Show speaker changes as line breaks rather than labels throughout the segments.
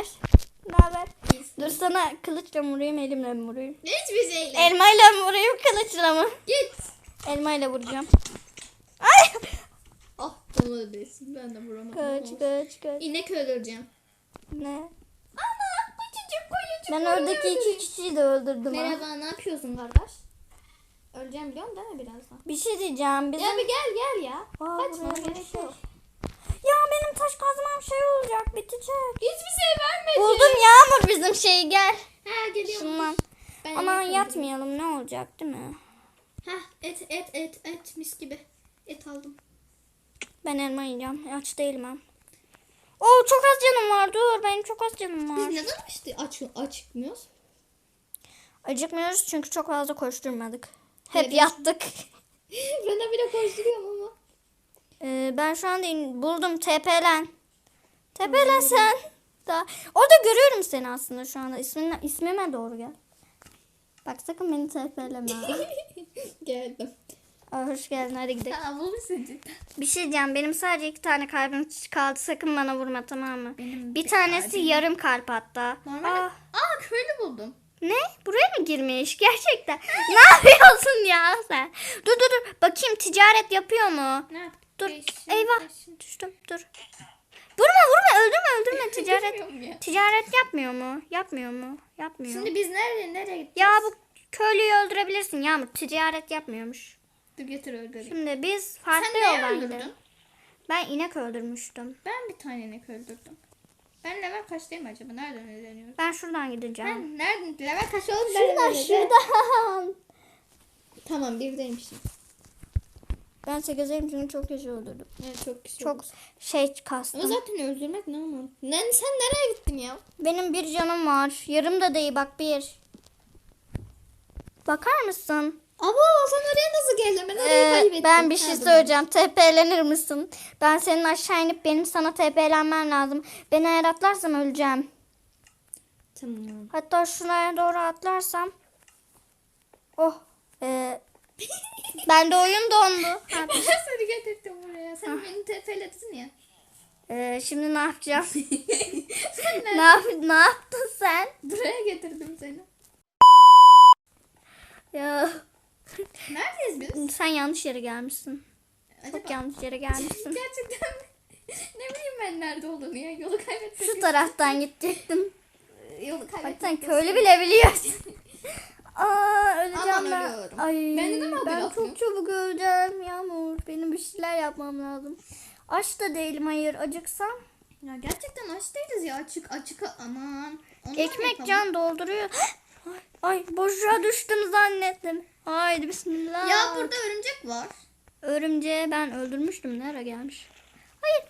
haber? Ne haber? Dur sana kılıçla mı vurayım elimle mi vurayım?
Hiçbir şeyle.
Elmayla mı vurayım kılıçla mı?
Git.
Elmayla vuracağım. Ay!
Ah olmadı değilsin. Ben de vuramadım.
Kaç kaç kaç.
İnek öldüreceğim.
Ne?
Ana küçücük koyucuk.
Ben oradaki iki kişiyi de öldürdüm. ha.
Merhaba ne yapıyorsun kardeş? Öleceğim biliyorsun değil mi birazdan?
Bir şey diyeceğim. Bizim...
Ya bir gel gel ya.
Aa,
Kaçma gerek yok.
Ya benim taş kazmam şey olacak bitecek.
Hiçbir şey vermedi.
Buldum Yağmur bizim şeyi gel.
Ha geliyorum.
Şundan.
Ben
Aman
öldüreyim.
yatmayalım ne olacak değil mi?
Hah et et et et mis gibi. Et aldım.
Ben elma yiyeceğim. Aç değilim ben. Oo çok az canım var. Dur benim çok az canım
Biz
var.
neden işte aç açıkmıyoruz?
Acıkmıyoruz çünkü çok fazla koşturmadık. Hep
Evet.
yattık.
de bile koşturuyorum ama.
Ee, ben şu anda buldum TP'len. TP'len sen. Da. Orada görüyorum seni aslında şu anda. İsmin, ismime doğru gel. Bak sakın beni TP'leme.
Geldim.
Aa, hoş geldin hadi gidelim.
Bulmuşsun cidden.
Bir şey diyeceğim. Benim sadece iki tane kalbim kaldı. Sakın bana vurma tamam mı?
Benim
bir tanesi
kalbim.
yarım kalp hatta.
Normal.
Aa,
Aa köylü buldum.
ne? Buraya mı girmiş? Gerçekten. ne yapıyorsun ya sen? Dur dur dur. Bakayım ticaret yapıyor mu?
Ne yap?
Dur.
Beşin,
Eyvah.
beşin.
Düştüm. Dur. Vurma vurma. Öldürme öldürme. Ticaret.
Ya.
ticaret yapmıyor mu? Yapmıyor mu? Yapmıyor.
Şimdi biz nereye nereye gideceğiz?
ya bu köylüyü öldürebilirsin Yağmur. Ticaret yapmıyormuş.
Dur getir öldüreyim.
Şimdi biz farklı
Sen
yoldan gidelim. Ben inek öldürmüştüm.
Ben bir tane inek öldürdüm. Ben level kaçtayım acaba? Nereden öğreniyorum?
Ben şuradan gideceğim.
Ben nereden? Level kaç oldu?
Şuradan şuradan.
Tamam birdeymişim.
Ben 8'eyim çünkü çok kişi öldürdüm.
Evet çok güzel.
Çok şey
Ama
kastım.
zaten öldürmek ne ama? Lan sen nereye gittin ya?
Benim bir canım var. Yarım da değil bak bir. Bakar mısın?
Ama sen oraya nasıl geldin? Ben orayı
Ee,
kaybettim.
ben bir şey söyleyeceğim. TP'lenir misin? Ben senin aşağı inip benim sana TP'lenmem lazım. Beni eğer atlarsam öleceğim.
Tamam.
Hatta şuraya doğru atlarsam. Oh. Ben de oyun dondu.
Seni getirdim buraya. Sen beni tepeledin ya.
ee, şimdi ne yapacağım?
sen
ne, yap ne yaptın sen?
Buraya getirdim seni.
Ya
Neredeyiz biz?
sen yanlış yere gelmişsin. Çok
Acaba?
yanlış yere gelmişsin.
Gerçekten ne bileyim ben nerede olduğunu ya. Yolu kaybettim.
Şu taraftan gidecektim.
Yolu
Bak
kaybettim.
sen köylü bile biliyorsun. Aa öleceğim
Aman
ben.
ölüyorum.
Ay,
Ben neden
ben
atmıyorum?
çok çabuk öleceğim Yağmur. Benim bir şeyler yapmam lazım. Aç da değilim hayır acıksam.
Ya gerçekten aç değiliz ya. Açık açık aman.
Ekmek
yapalım.
can dolduruyor. Ay, boşluğa düştüm zannettim. Haydi bismillah.
Ya burada örümcek var.
Örümceği ben öldürmüştüm. Nereye gelmiş? Hayır.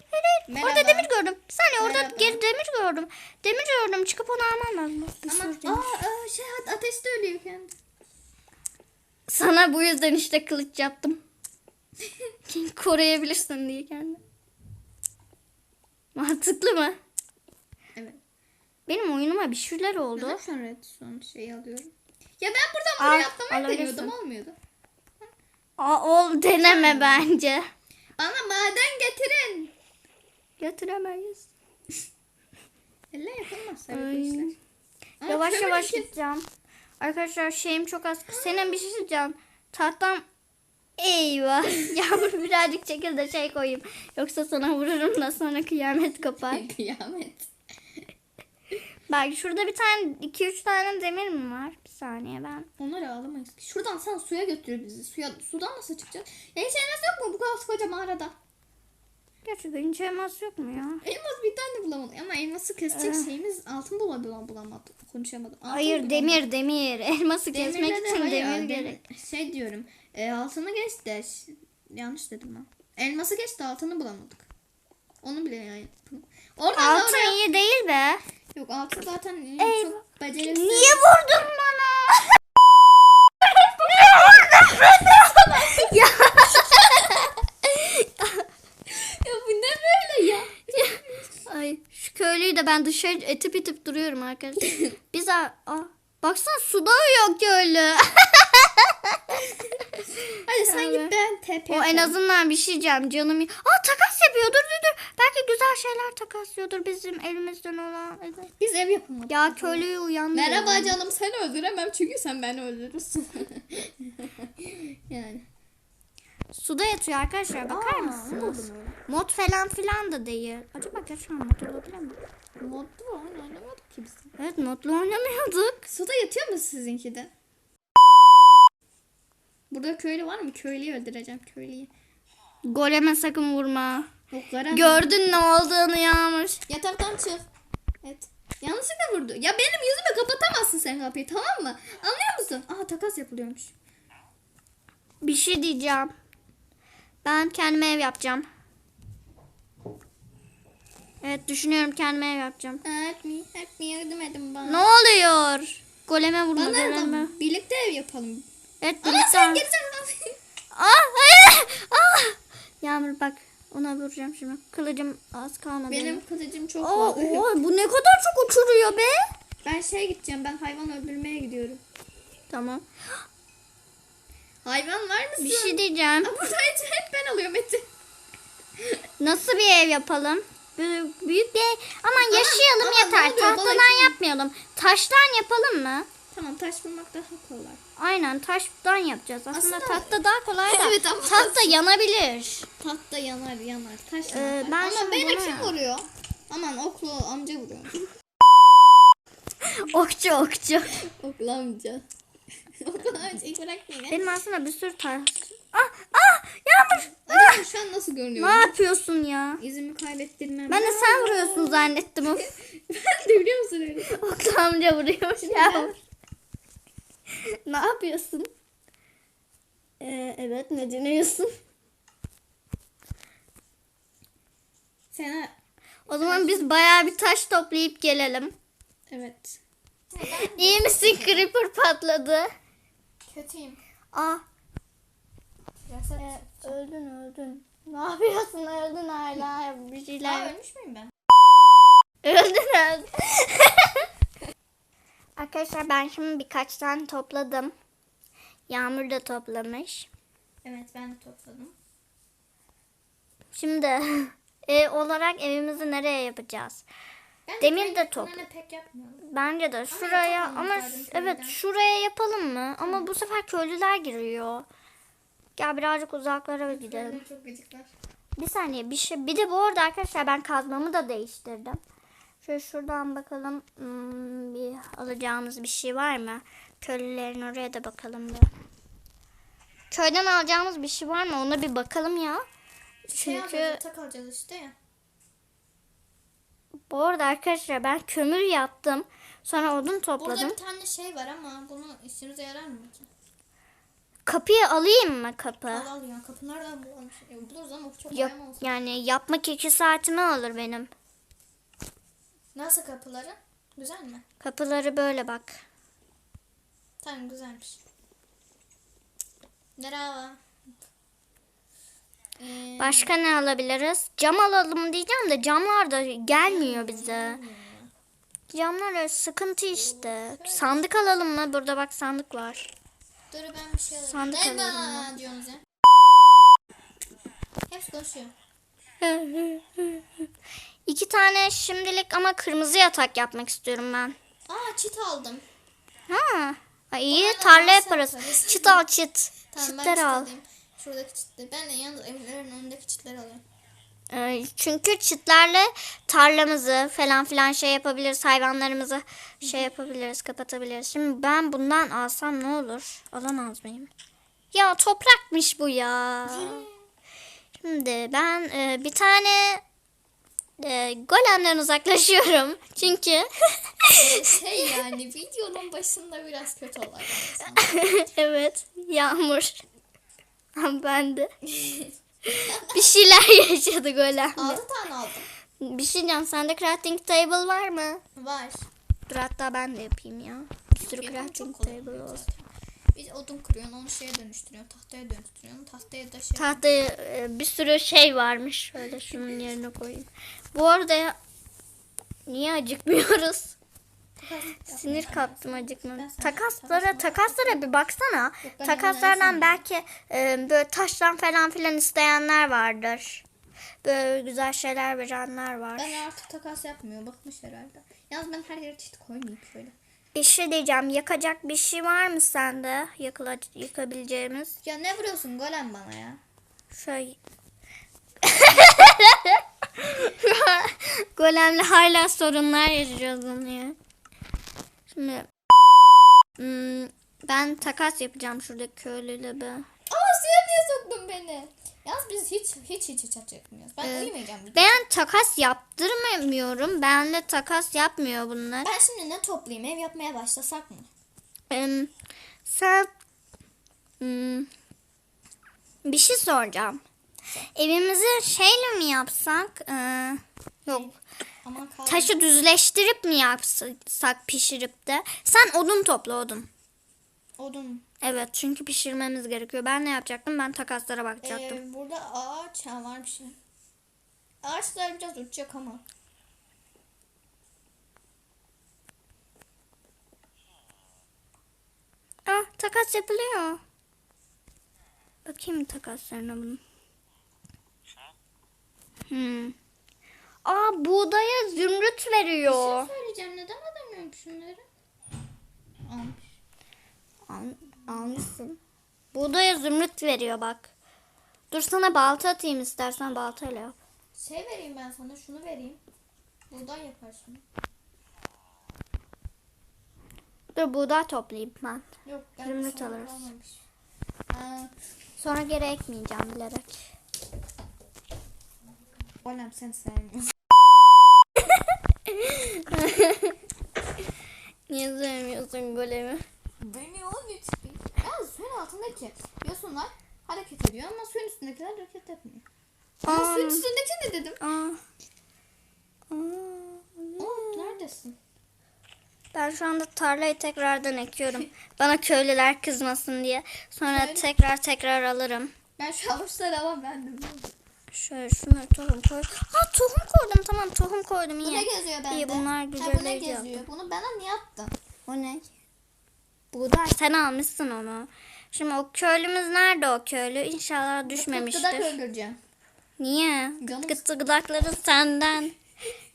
Merhaba.
Orada demir gördüm. Bir saniye orada
Merhaba.
geri demir gördüm. Demir gördüm. Çıkıp onu almam lazım. Bir
Ama
sürü demir.
aa, şey at- ateşte ölüyor kendi.
Sana bu yüzden işte kılıç yaptım. Koruyabilirsin diye kendini. Mantıklı mı?
Evet.
Benim oyunuma bir şeyler oldu.
Neden an redstone şeyi alıyorum? Ya ben buradan
Al,
buraya atlamayı
alabilirsin.
deniyordum olmuyordu.
Aa, ol deneme bence.
Bana maden getirin.
Götüremeyiz.
Elle yapılmaz
Ay.
tabii
Yavaş
kömür
yavaş gideceğim. Arkadaşlar şeyim çok az. Senin bir şey diyeceğim. Tahtam Eyvah. Yağmur birazcık çekil de şey koyayım. Yoksa sana vururum da sonra kıyamet kopar.
Kıyamet.
Bak şurada bir tane, iki üç tane demir mi var? Bir saniye ben.
Onları alamayız ki. Şuradan sen suya götür bizi. Suya, sudan nasıl çıkacağız? Ya hiç yok mu bu kadar koca mağarada?
Gerçekten hiç elmas yok mu ya?
Elmas bir tane bulamadık ama elması kesecek
Eh.
şeyimiz altın bulamadık bulamadık. Konuşamadım. Altın
Hayır
bulamadık.
demir demir. Elması kesmek
Demirle de
için
hayır,
demir
dem-
gerek.
Şey diyorum. E, altını geç de. Yanlış dedim ben. Elması geç de altını bulamadık. Onu bile yani. Oradan da
Altın
oraya.
iyi değil be.
Yok altın zaten e,
Eyvah.
çok beceriksiz.
Niye vurdun bana? ya.
Ya bu ne böyle ya?
Ay şu köylüyü de ben dışarı etip itip duruyorum arkadaşlar. Biz a, a baksana suda yok köylü.
Hadi sen
Evet.
git ben tepe
o en azından bir şey diyeceğim canım. Aa takas yapıyor dur dur dur. Belki güzel şeyler takaslıyordur bizim elimizden olan. Evet.
Biz ev yapamadık.
Ya köylüyü uyandırın.
Merhaba canım seni öldüremem çünkü sen beni öldürürsün. yani.
Suda yatıyor arkadaşlar bakar
Aa,
mısınız? Mod falan filan da değil. Acaba gerçekten mod olabilir mi?
Modlu oyun oynamadık ki biz.
Evet modlu oynamıyorduk.
Suda yatıyor mu sizinki de? Burada köylü var mı? Köylüyü öldüreceğim köylüyü.
Goleme sakın vurma.
Oklara
Gördün ne olduğunu Yağmur.
Yataktan çık. Evet. Yanlışlıkla vurdu. Ya benim yüzüme kapatamazsın sen kapıyı tamam mı? Anlıyor musun? Aha takas yapılıyormuş.
Bir şey diyeceğim. Ben kendime ev yapacağım. Evet düşünüyorum kendime ev yapacağım.
Help me, help me yardım edin bana.
Ne oluyor? Goleme vurma
Bana
goleme.
yardım. Birlikte ev yapalım.
Evet
Ama
birlikte.
sen geri
Ah hayır. Ah. Yağmur bak ona vuracağım şimdi. Kılıcım az kalmadı.
Benim kılıcım çok
Aa,
fazla.
oha, bu ne kadar çok uçuruyor be.
Ben şey gideceğim. Ben hayvan öldürmeye gidiyorum.
Tamam.
Hayvan var mısın?
Bir şey diyeceğim.
Aa, Burada hep, hep ben alıyorum eti.
Nasıl bir ev yapalım? Büyük, büyük bir ev. Aman yaşayalım
ama ne
yeter.
oluyor?
Tahtadan yapmayalım. Taştan yapalım mı?
Tamam taş bulmak daha kolay.
Aynen taştan yapacağız. Aslında,
Aslında-
tahta daha kolay da.
Evet ama-
tahta yanabilir.
Tahta yanar yanar. Taş
Ee,
yanar.
ben
Ama
şimdi
beni
bunu-
kim vuruyor? Aman oklu amca vuruyor.
Okçu okçu.
oklu amca. beni.
Benim aslında bir sürü taş. Ah ah Yağmur.
Acaba şu an nasıl görünüyor?
Ne yapıyorsun ya?
İzimi kaybettirmem.
Ben de sen vuruyorsun zannettim. Of.
ben de biliyor musun öyle?
Okçu amca vuruyor ya. ne yapıyorsun? Ee, evet ne dinliyorsun?
Sana
O zaman biz bayağı bir taş toplayıp gelelim.
evet.
İyi misin? Creeper patladı.
Kötüyüm.
Ah
Yasak.
öldün öldün. Ne yapıyorsun? Öldün hala bir
Aa,
şeyler.
ölmüş müyüm ben?
Öldün öldün. Arkadaşlar ben şimdi birkaç tane topladım. Yağmur da toplamış.
Evet ben de topladım.
Şimdi ev olarak evimizi nereye yapacağız?
Ben
Demir de top.
pek.
Bence de şuraya ama evet şuraya yapalım mı? Ama bu sefer köylüler giriyor. Gel birazcık uzaklara gidelim.
Çok gıcıklar.
Bir saniye bir şey. Bir de bu arada arkadaşlar ben kazmamı da değiştirdim. Şöyle şuradan bakalım hmm, bir alacağımız bir şey var mı? Köylülerin oraya da bakalım bir. Köyden alacağımız bir şey var mı? Ona bir bakalım ya.
Şey
Çünkü
alacağız, yatak alacağız işte ya.
Bu arada arkadaşlar ben kömür yaptım. Sonra odun
Burada
topladım.
bir tane şey var ama bunu işimize yarar mı ki?
Kapıyı alayım mı kapı?
Al al ya kapı nereden? E, buluruz ama çok
Yap,
olsun.
yani yapmak iki saatimi alır benim.
Nasıl kapıları? Güzel mi?
Kapıları böyle bak.
Tamam güzelmiş. Merhaba. Ee,
Başka ne alabiliriz? Cam alalım diyeceğim de camlar da gelmiyor bize. Camlar sıkıntı işte. Sandık alalım mı? Burada bak sandık var.
dur ben bir şey alayım.
Sandık alalım
diyorsunuz ya. Hepsi konuşuyor.
İki tane şimdilik ama kırmızı yatak yapmak istiyorum ben.
Aa çit aldım.
Ha. Ay, iyi tarla yaparız. Çit al çit.
Tamam
Çitler
çit
al.
alayım. Şuradaki çitleri. Ben de yalnız evlerin önündeki çitleri.
Ee, Çünkü çitlerle tarlamızı falan filan şey yapabiliriz. Hayvanlarımızı şey yapabiliriz, kapatabiliriz. Şimdi ben bundan alsam ne olur? Alamaz mıyım? Ya toprakmış bu ya. Şimdi ben e, bir tane e, golemden uzaklaşıyorum. Çünkü
Şey yani videonun başında biraz kötü olay.
evet yağmur. Ben de. bir şeyler yaşadı golemle.
6 tane aldım.
Bir şey diyeceğim. Sende crafting table var mı?
Var.
Dur hatta ben de yapayım ya. Bir sürü crafting
çok kolay
table
oluyor
olsun.
zaten. Biz odun kırıyorsun, onu şeye dönüştürüyorsun, tahtaya dönüştürüyorsun, tahtaya da şey.
Tahtaya e, bir sürü şey varmış. Şöyle şunun yerine koyayım. Bu arada ya- niye acıkmıyoruz? Sinir kaptım acıkma.
Ben sana-
Takaslara takaslara bir baksana. Takaslardan belki e, böyle taştan falan filan isteyenler vardır. böyle güzel şeyler verenler var.
Ben artık takas yapmıyor. Bakmış herhalde. Yalnız ben her yere çit koymayayım şöyle.
Bir şey diyeceğim. Yakacak bir şey var mı sende? Yakıla, yakabileceğimiz.
Ya ne vuruyorsun golem bana ya?
Şöyle. Golemle hala sorunlar yaşayacağız onu ya. Şimdi hmm, ben takas yapacağım şuradaki köylüyle be.
Ama suya niye soktun beni? Yalnız biz hiç hiç hiç hiç çekmiyoruz. Ben
Evet.
uyumayacağım. bir de.
Ben takas yaptırmıyorum. Benle takas yapmıyor bunlar.
Ben şimdi ne toplayayım? Ev yapmaya başlasak mı?
Em, sen hmm, bir şey soracağım. Evimizi şeyle mi yapsak? Ee, yok. Taşı düzleştirip mi yapsak pişirip de? Sen odun topla odun.
Odun.
Evet çünkü pişirmemiz gerekiyor. Ben ne yapacaktım? Ben takaslara bakacaktım.
Ee, burada ağaç ha, var bir şey. Ağaçlar biraz uçacak ama.
Ah takas yapılıyor. Bakayım takaslarına bunun. Hmm. Aa buğdaya zümrüt veriyor.
şey söyleyeceğim. Neden alamıyorum şunları? Almış.
Al, almışsın. Buğdaya zümrüt veriyor bak. Dur sana balta atayım istersen baltayla yap.
Şey vereyim ben sana. Şunu vereyim. Buradan yaparsın.
Dur buğday toplayayım ben.
Yok. Ben
Zümrüt alırız. Sonra geri ekmeyeceğim bilerek.
Golem seni sevmiyor.
Niye sevmiyorsun golemi?
Beni onun için. Yalnız suyun altındaki yosunlar hareket ediyor ama suyun üstündekiler hareket etmiyor. Ama suyun üstündeki ne dedim?
Aa. Aa.
Aa, neredesin?
Ben şu anda tarlayı tekrardan ekiyorum. Bana köylüler kızmasın diye. Sonra
Köylü-
tekrar tekrar alırım.
Ben şu havuçları alan bendim.
Şöyle şunları tohum koy. Ha tohum koydum tamam tohum koydum
Bu
iyi.
ne geziyor bende?
İyi bunlar
Ha, bu ne geziyor?
yaptım.
Bunu bana niye attın?
O ne? Buğday sen almışsın onu. Şimdi o köylümüz nerede o köylü? İnşallah
Gıdak
düşmemiştir.
öldüreceğim.
Niye?
Canım-
Gıt gıdakların senden.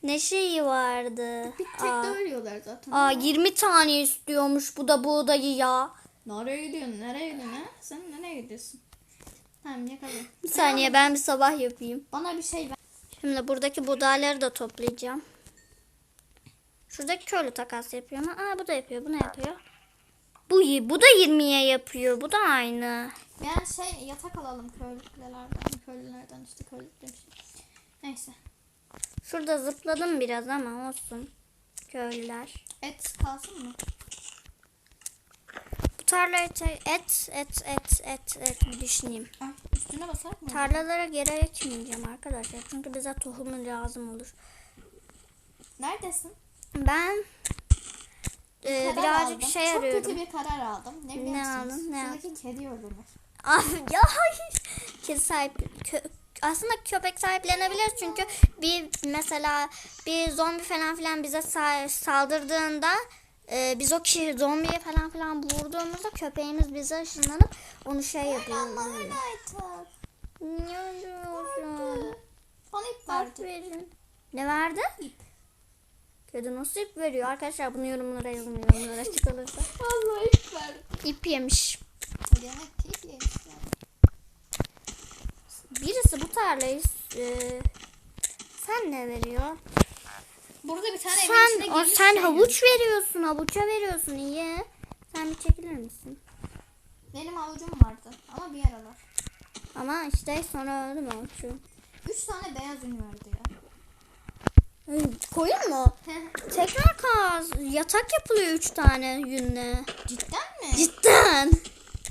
Ne şeyi vardı? Aa,
de ölüyorlar zaten.
aa 20 tane istiyormuş bu da buğdayı ya.
Nereye gidiyorsun? Nereye gidiyorsun ha? Sen nereye gidiyorsun? Tamam yakala.
Bir saniye ben bir sabah yapayım.
Bana bir şey ver.
Şimdi buradaki buğdayları da toplayacağım. Şuradaki köylü takas yapıyor ama aa bu da yapıyor. Bu ne yapıyor? Bu bu da 20'ye yapıyor. Bu da aynı.
Ben şey yatak alalım köylülerden. Köylülerden işte köylü demişim. Neyse.
Şurada zıpladım biraz ama olsun. Köylüler.
Et kalsın mı?
Bu tarlayı te- et et et et et bir düşüneyim.
Ay üstüne basak mı?
Tarlalara geri ekmeyeceğim arkadaşlar. Çünkü bize tohumu lazım olur.
Neredesin?
Ben e,
Karar
birazcık
aldım.
şey
Çok
arıyorum.
kötü bir karar aldım. Ne biliyor
Ne
musunuz?
aldın, ne
Şuradaki kedi öldürmek.
Ah ya hayır. Kedi sahip kö- aslında köpek sahiplenebilir çünkü bir mesela bir zombi falan filan bize sa- saldırdığında e, biz o kişi zombiye falan filan vurduğumuzda köpeğimiz bize ışınlanıp onu şey yapıyor.
artık.
Ne diyorsun?
Bana ip verdi.
Ne verdi? Kedi nasıl ip veriyor? Arkadaşlar bunu yorumlara yazın yorumlara açık olursa.
Vallahi ip verdi.
İp yemiş.
Demek ki ip yemiş.
Birisi bu tarlayı e, sen ne veriyor?
Burada bir tane evin
Sen
içine
o
girmiş
sen
şey
havuç veriyorsun, havuça veriyorsun iyi. Sen bir çekilir misin?
Benim avucum vardı ama bir aralar.
Ama işte sonra öldü mü havucu?
Üç tane beyaz ün verdi ya.
Koyun mu? Tekrar kaz. Yatak yapılıyor üç tane yünle.
Cidden mi?
Cidden.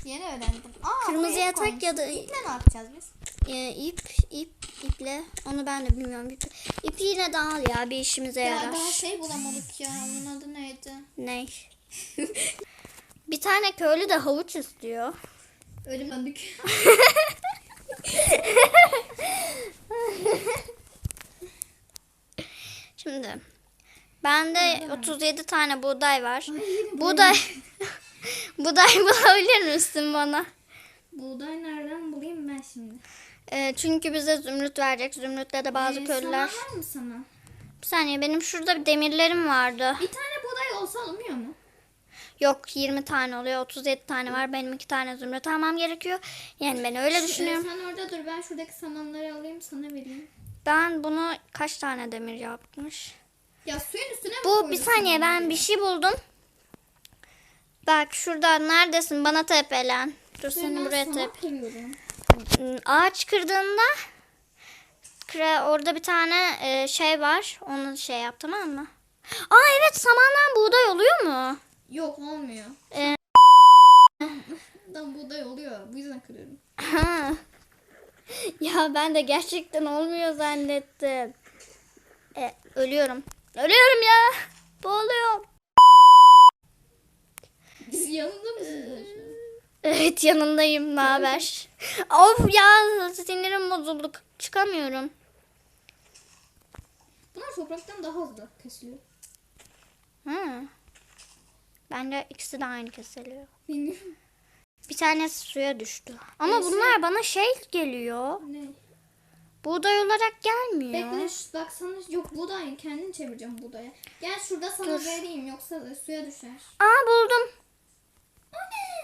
Yeni öğrendim. Aa,
Kırmızı
buraya
yatak
koymuş.
ya da-
İple ne yapacağız biz?
Ee, ip, ip, iple. Onu ben de bilmiyorum. İp, ipi yine de al ya bir işimize
Ya
yarar.
daha şey bulamadık ya. Onun adı neydi?
Ne? bir tane köylü de havuç istiyor.
Ölüm döndük.
Şimdi bende 37 tane buğday var. Buğday buğday bulabilir misin bana?
Buğday nereden bulayım ben şimdi?
Ee, çünkü bize zümrüt verecek. Zümrütle de bazı
Ee,
köylüler.
saman var mı sana?
Bir saniye benim şurada bir demirlerim vardı.
Bir tane buğday olsa alınmıyor mu?
Yok 20 tane oluyor. 37 tane var. Benim 2 tane zümrüt almam gerekiyor. Yani ben öyle düşünüyorum.
Ee, sen orada dur ben şuradaki samanları alayım sana vereyim.
Ben bunu kaç tane demir yapmış?
Ya suyun üstüne mi
Bu bir saniye ben
samanları?
bir şey buldum. Bak şurada neredesin? Bana tepelen. Dur seni buraya tep. Ağaç kırdığında orada bir tane e, şey var. Onu şey yap tamam mı? Aa evet samandan buğday oluyor mu?
Yok olmuyor.
Ee,
Dan buğday oluyor. Bu yüzden kırıyorum.
Ha. ya ben de gerçekten olmuyor zannettim. E, ölüyorum. Ölüyorum ya. Boğuluyorum.
Biz yanında mısınız?
Evet yanındayım. Ne haber? of ya sinirim bozuldu. Çıkamıyorum.
Bunlar topraktan daha hızlı kesiliyor.
Hı. Bence ikisi de aynı kesiliyor.
Bilmiyorum.
Bir tanesi suya düştü. Ama
Neyse.
bunlar bana şey geliyor.
Ne?
Buğday olarak gelmiyor.
Bekle şu- bak sana yok buğday kendin çevireceğim buğdaya. Gel şurada sana
Dur.
vereyim yoksa da suya düşer.
Aa buldum.
O ne?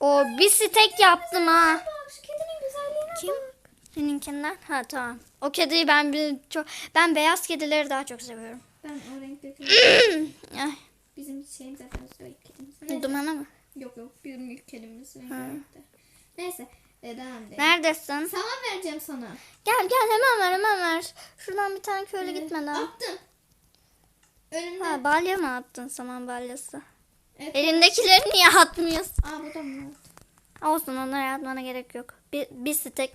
O bir stek yaptım ha.
Kedinin güzelliğine
Kim?
bak.
Seninkinden? Ha tamam. O kediyi ben bir çok ben beyaz kedileri daha çok seviyorum.
Ben o renkte
Ay,
bizim şeyimiz efendim ilk kedimiz. Neyse.
dumana mı?
Yok yok bizim ilk kedimiz renkte. Neyse. E, devam edelim.
Neredesin?
Saman vereceğim sana.
Gel gel hemen ver hemen ver. Şuradan bir tane köylü
Evet,
gitmeden.
Attım. Önümde.
Ha balya mı attın saman balyası?
Evet.
Elindekileri niye atmıyorsun?
Aa bu da mı?
Olsun onları atmana gerek yok. Bir, bir stek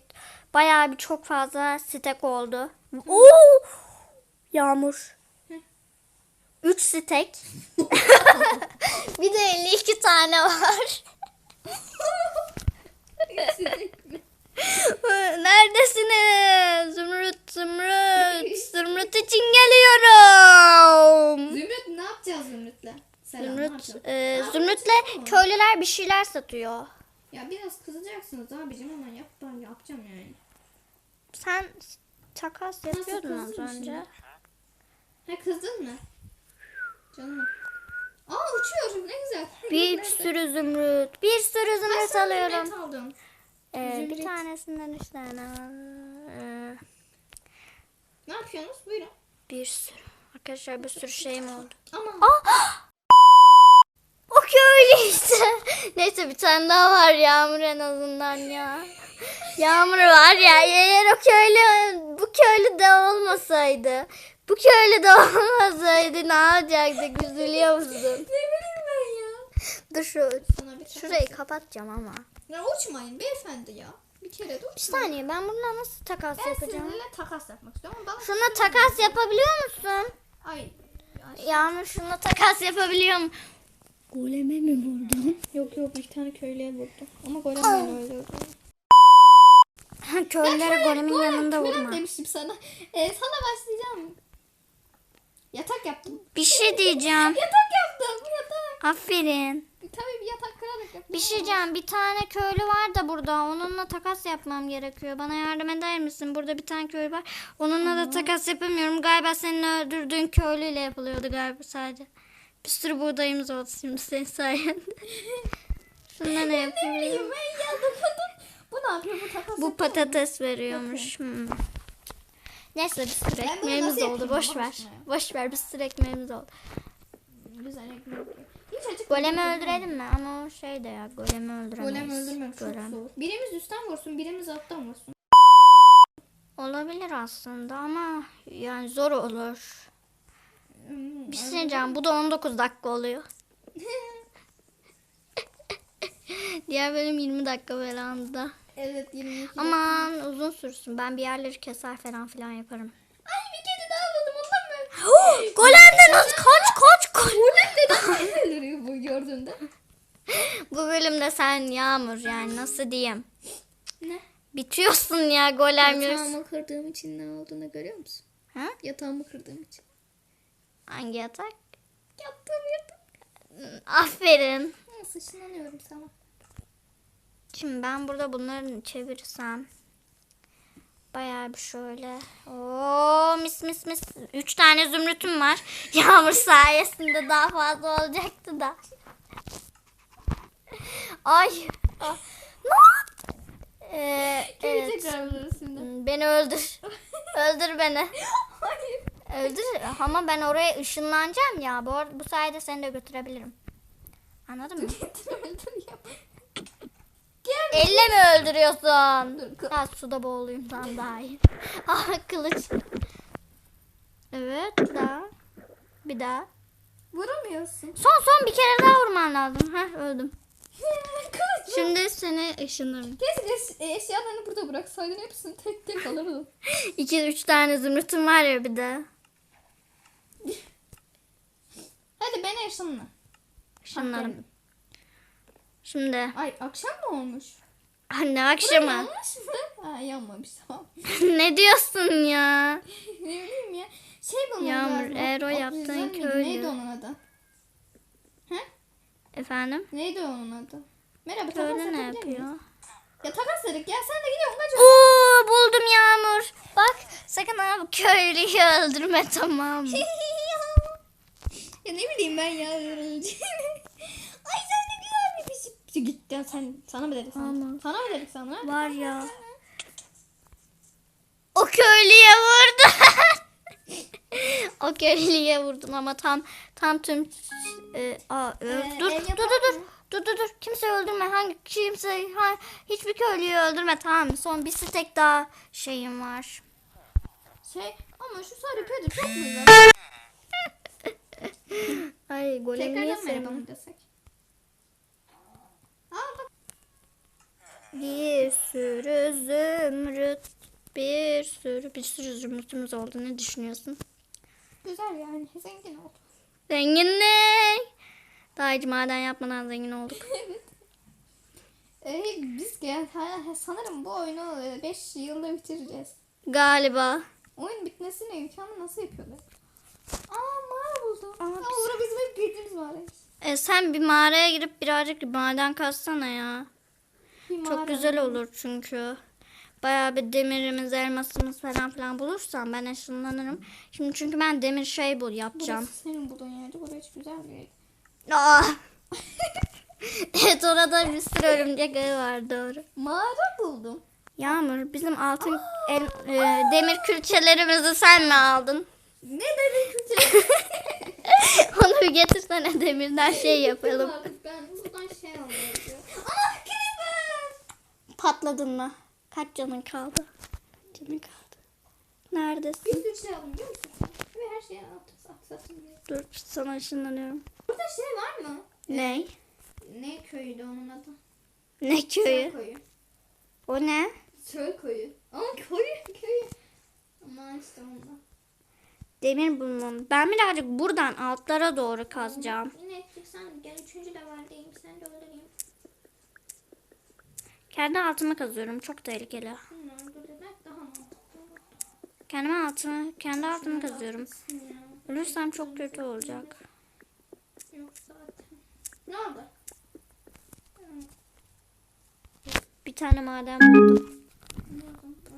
bayağı bir çok fazla stek oldu. Oo! Yağmur.
Hı.
3 stek. bir de 52 tane var. Neredesiniz? Zümrüt, Zümrüt. Zümrüt için geliyorum.
Zümrüt ne yapacağız Zümrüt'le? Selam ne
Zümrüt,
yapacağız?
E,
Aa,
Zümrüt'le köylüler bir şeyler satıyor.
Ya biraz kızacaksınız abicim ama yap ben yapacağım yani.
Sen takas yapıyordun az önce.
şimdi? Ha kızdın mı? Canım. Aa uçuyorum ne güzel.
Bir
Nerede?
sürü zümrüt. Bir sürü
Kaç
zümrüt
tane
alıyorum.
zümrüt aldın?
Ee, bir tanesinden üç tane. Ee,
Ne yapıyorsunuz? Buyurun.
bir sürü. Arkadaşlar bir sürü şeyim oldu.
Ama
O köylüyse. Neyse bir tane daha var Yağmur en azından ya. Yağmur var ya eğer o köylü bu köylü de olmasaydı. Bu köylü de olmasaydı ne yapacaktık üzülüyor musun?
ne bileyim ben ya.
Dur şu, şurayı kapatacağım ama.
Ya uçmayın beyefendi ya. Bir kere de
Bir saniye ben bununla nasıl takas
Ben
yapacağım?
sizinle takas yapmak istiyorum bana...
Şuna takas yapabiliyor musun?
Ay. ay.
Yağmur şuna takas yapabiliyorum.
Goleme mi vurdun? Yok yok bir tane köylüye vurdum. Ama golem beni öldürdü.
Köylülere golemin yanında vurma.
demiştim sana. Ee, sana başlayacağım. Yatak yaptım.
Bir şey diyeceğim.
Yatak yaptım. Yatak.
Aferin.
Tabii bir yatak kırarak yaptım.
Bir şey diyeceğim. Bir tane köylü var da burada. Onunla takas yapmam gerekiyor. Bana yardım eder misin? Burada bir tane köylü var. Onunla da takas yapamıyorum. Galiba senin öldürdüğün köylüyle yapılıyordu galiba sadece. Bir sürü buğdayımız oldu şimdi senin sayende. Şunda ne
bileyim ben ya dokundum. Bu ne yapıyor bu takas
Bu patates veriyormuş. Hmm. Neyse bir sürü
Ben bunu
ekmeğimiz
nasıl
oldu.
yapayım
Boş ver. Boş ver bir sürü ekmeğimiz oldu.
Güzel ekmek. Hiç acık
Golemi öldürelim mi? Ama o şey de ya golemi öldüremeyiz.
Golem öldürmek çok
Golem.
zor. Birimiz üstten vursun, birimiz alttan vursun.
Olabilir aslında ama yani zor olur. Bir şey diyeceğim. Bu da 19 dakika oluyor. Diğer bölüm 20 dakika falan da.
evet 22.
Aman uzun sürsün. Ben bir yerleri keser falan filan yaparım.
Ay bir kedi daha buldum ondan mı?
Golemden az kaç kaç kaç.
Golem neden beni öldürüyor bu gördüğünde?
Bu bölümde sen Yağmur yani nasıl diyeyim.
Ne?
Bitiyorsun ya golem.
Yatağımı kırdığım için ne olduğunu görüyor musun?
Ha?
Yatağımı kırdığım için.
Hangi yatak?
Yattığım yatak.
Aferin.
Nasıl ışınlanıyorum sana.
Şimdi ben burada bunları çevirsem. Bayağı bir şöyle. Oo mis mis mis. Üç tane zümrütüm var. Yağmur sayesinde daha fazla olacaktı da. Ay. Ah, Ne yaptın? Ee, evet.
Tekrar.
Beni öldür. öldür beni.
Hayır.
Öldür ama ben oraya ışınlanacağım ya. Bu, bu sayede seni de götürebilirim. Anladın mı? Elle mi öldürüyorsun?
Dur,
Ha suda boğulayım tam daha iyi. ah kılıç. Evet bir daha. Bir daha.
Vuramıyorsun.
Son son bir kere daha vurman lazım. Heh öldüm.
Kılıç.
Şimdi seni ışınlarım.
Keşke eş- eşyalarını burada bıraksaydın hepsini tek tek alırdım.
İki üç tane zümrütüm var ya bir de.
Hadi beni ışınla.
Işınlarım. Şimdi
Ay akşam mı olmuş?
anne akşamı.
yanmış mı? Ha yanmamış tamam.
ne diyorsun ya?
ne bileyim ya. Şey bulmam
Yağmur,
lazım.
eğer o yaptığın köylü.
Neydi onun adı? He?
Efendim?
Neydi onun adı? Merhaba takas
ne
atabilir miyiz?
yapıyor?
Ya takas dedik ya sen de gidiyorsun kaç
Oo buldum Yağmur. Bak sakın ha bu köylüyü öldürme tamam mı?
ya ne bileyim ben ya Ay sen ne güzel bir pisi. pisi. Git ya sen sana mı dedik sana?
Aman.
Sana mı dedik sana?
Var ya. O köylüye vurdu. o köylüye vurdun ama tam tam tüm e, aa, öl-
Ee,
dur, dur dur dur dur dur dur kimse öldürme hangi kimse ha, hiçbir köylüyü öldürme tamam son bir stek daha şeyim var
Şey ama şu sarı pedi çok güzel.
Ay golem niye
merhaba
sevmiyor?
mı desek? Aa bak.
Bir sürü zümrüt bir sürü bir sürü zümrütümüz oldu ne düşünüyorsun?
Güzel yani zengin oldu.
Zenginlik. Daha hiç maden yapmadan zengin olduk.
evet. Ee, biz gel sanırım bu oyunu 5 yılda bitireceğiz.
Galiba.
Oyun bitmesine imkanı nasıl yapıyorlar? Aa buldum.
Aa, biz-
bura bizim hep girdiğimiz mağara.
E, sen bir mağaraya girip birazcık maden kazsana ya.
Bir
Çok güzel olur çünkü. Bayağı bir demirimiz, elmasımız falan filan bulursam ben ışınlanırım. Şimdi çünkü ben demir şey bul yapacağım.
Burası senin bulduğun yerde. Burası güzel bir yer.
Aa. evet orada bir sürü örümcek ağı var doğru.
Mağara buldum.
Yağmur bizim altın el, e, demir külçelerimizi sen mi aldın?
Ne kötü?
Onu bir getirsene demirden şey yapalım.
Ben buradan şey alıyorum. Creeper.
Patladın mı? Kaç canın kaldı? Canın kaldı. Neredesin?
Bir sürü şey aldım biliyor musun? Ve her şeyi attım satsatım diye.
Dur sana ışınlanıyorum.
Burada şey var mı?
Ne?
Ne köyüydü onun adı?
Ne
Söl
köyü?
koyu.
O ne?
Söl koyu. Ama koyu köyü. Ama işte onda.
Demir bulmam. Ben birazcık buradan altlara doğru kazacağım.
Yine sen gel üçüncü de var değilim sen de öldüreyim.
Kendi altımı kazıyorum. Çok tehlikeli. Kendime altımı, kendi altımı kazıyorum. Ölürsem çok kötü olacak.
Yok zaten. Ne oldu?
Bir tane maden buldum.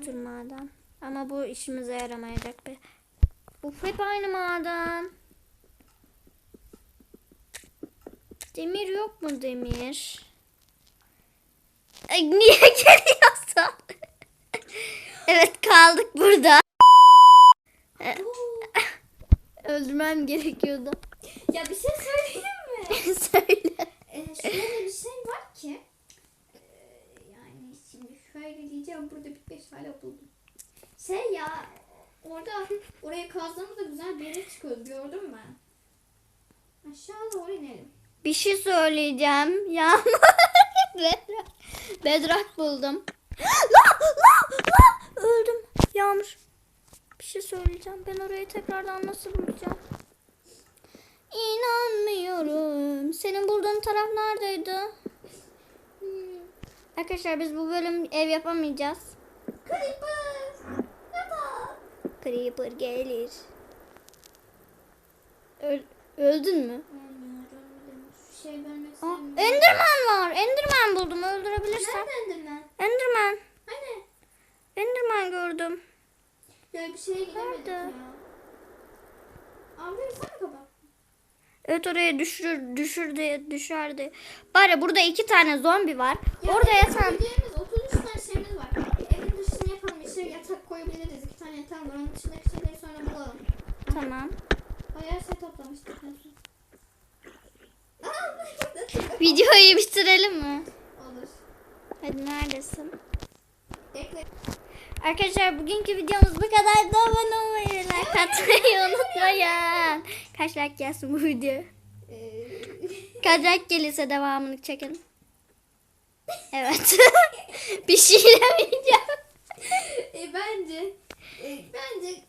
Tüm maden. Ama bu işimize yaramayacak bir. Bu hep aynı maden. Demir yok mu demir? Ay, niye geliyorsun? evet kaldık burada. Öldürmem gerekiyordu.
Ya bir şey söyleyeyim mi?
Söyle.
Ee, şöyle bir şey var ki ee, yani şimdi şöyle diyeceğim burada bir beş tane buldum. Şey ya orada oraya kazdığımızda güzel bir yere çıkıyordu gördün mü? Aşağı doğru inelim.
Bir şey söyleyeceğim. Ya Bedrak. Bedrak buldum. La la la öldüm. Yağmur. Bir şey söyleyeceğim. Ben orayı tekrardan nasıl bulacağım? İnanmıyorum. Senin bulduğun taraf neredeydi?
Hmm.
Arkadaşlar biz bu bölüm ev yapamayacağız.
Creeper!
Creeper gelir. Öl- öldün mü?
Şey
Aa. Enderman var. Enderman buldum. Öldürebilirsem.
Nerede Enderman?
Enderman.
Hani?
Enderman gördüm.
Ya bir şeye gidemedik
Nerede?
ya. Abi sen kapat.
Evet oraya düşürür, düşürdü, düşerdi. Bari burada iki tane zombi var. Orada
evet,
yatan...
Yapabileceğimiz 33 tane şeyimiz var. Evin dışını yapalım. İşte yatak koyabiliriz. Yatağım var. Onun dışındaki şeyleri sonra bulalım.
Tamam.
Bayağı şey toplamıştık.
Videoyu bitirelim mi?
Olur.
Hadi neredesin?
Bekle.
Arkadaşlar bugünkü videomuz bu kadar. Da abone olmayı, like atmayı unutmayın. Kaç like gelsin bu video?
Ee,
Kaç like gelirse devamını çekelim. Evet. bir şey demeyeceğim.
e, bence bence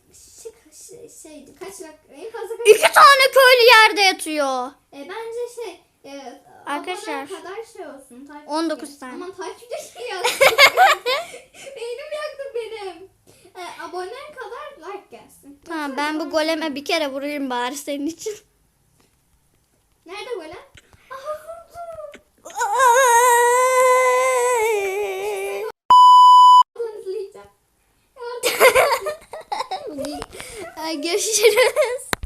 şey, şey, şeydi kaç dakika en fazla kaç
İki tane köylü yerde yatıyor.
E, bence şey e,
Arkadaşlar,
abone kadar şey olsun. Takipçi.
19 tane.
Aman takipçi şey yazdım. beynim yaktı benim. E, abone kadar like gelsin.
Tamam ben bu goleme bir kere vurayım bari senin için.
Nerede golem? Aha vurdum. Onu izleyeceğim. Yardım.
Ay, Görüşürüz.